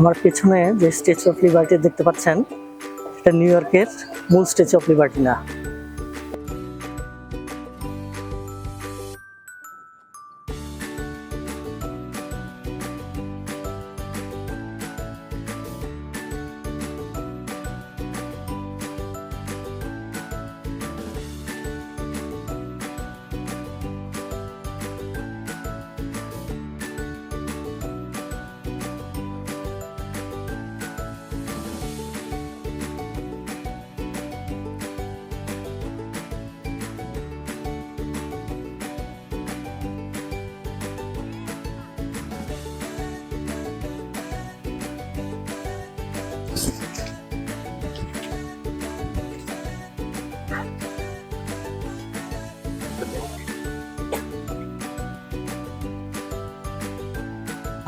আমার পেছনে যে স্ট্যাচু অফ লিবার্টি দেখতে পাচ্ছেন, এটা নিউ ইয়র্কের মূল স্ট্যাচু অফ লিবার্টি না।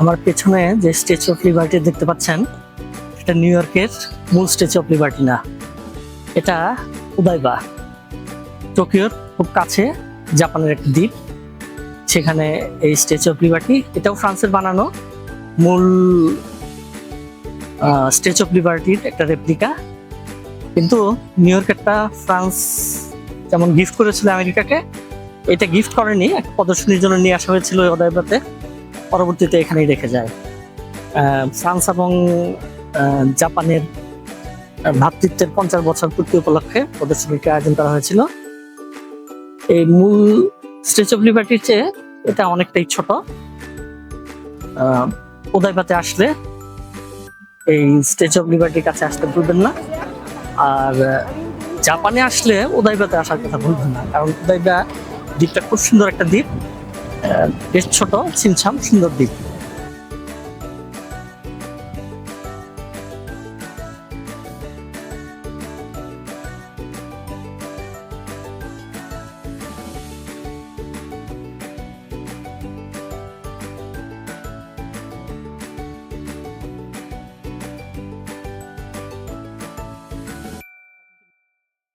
আমার পেছনে যে স্ট্যাচু অফ লিবার্টি দেখতে পাচ্ছেন, এটা নিউ ইয়র্কের মূল স্ট্যাচু অফ লিবার্টি না। এটা উদাইবা টোকিওর খুব কাছে জাপানের একটি দ্বীপ। সেখানে এই স্ট্যাচু অফ লিবার্টি এটাও ফ্রান্সের বানানো। মূল স্ট্যাচু অফ লিবার্টির একটা রেপ্লিকা কিন্তু নিউ ইয়র্কেরটা ফ্রান্স যেমন গিফট করেছিল আমেরিকাকে এটা গিফট করেনি এক প্রদর্শনীর জন্য নিয়ে আসা হয়েছিল ওদাইবাতে পরবর্তীতে এখানেই রেখে যায়। ফ্রান্স এবং জাপানের ভ্রাতৃত্বের পঞ্চাশ বছর পূর্তি উপলক্ষে প্রদর্শনীটি আয়োজন করা হয়েছিল। এই মূল স্ট্যাচু অফ লিবার্টির চেয়ে এটা অনেকটাই ছোট। ওদাইবাতে আসলে এই স্ট্যাচু অফ লিবার্টির কাছে আসতে ভুলবেন না। আর জাপানে আসলে ওদাইবাতে আসার কথা ভুলবেন না। কারণ ওদাইবা দ্বীপটা খুব সুন্দর একটা দ্বীপ। বেশ ছোট ছিমছাম সুন্দর দ্বীপ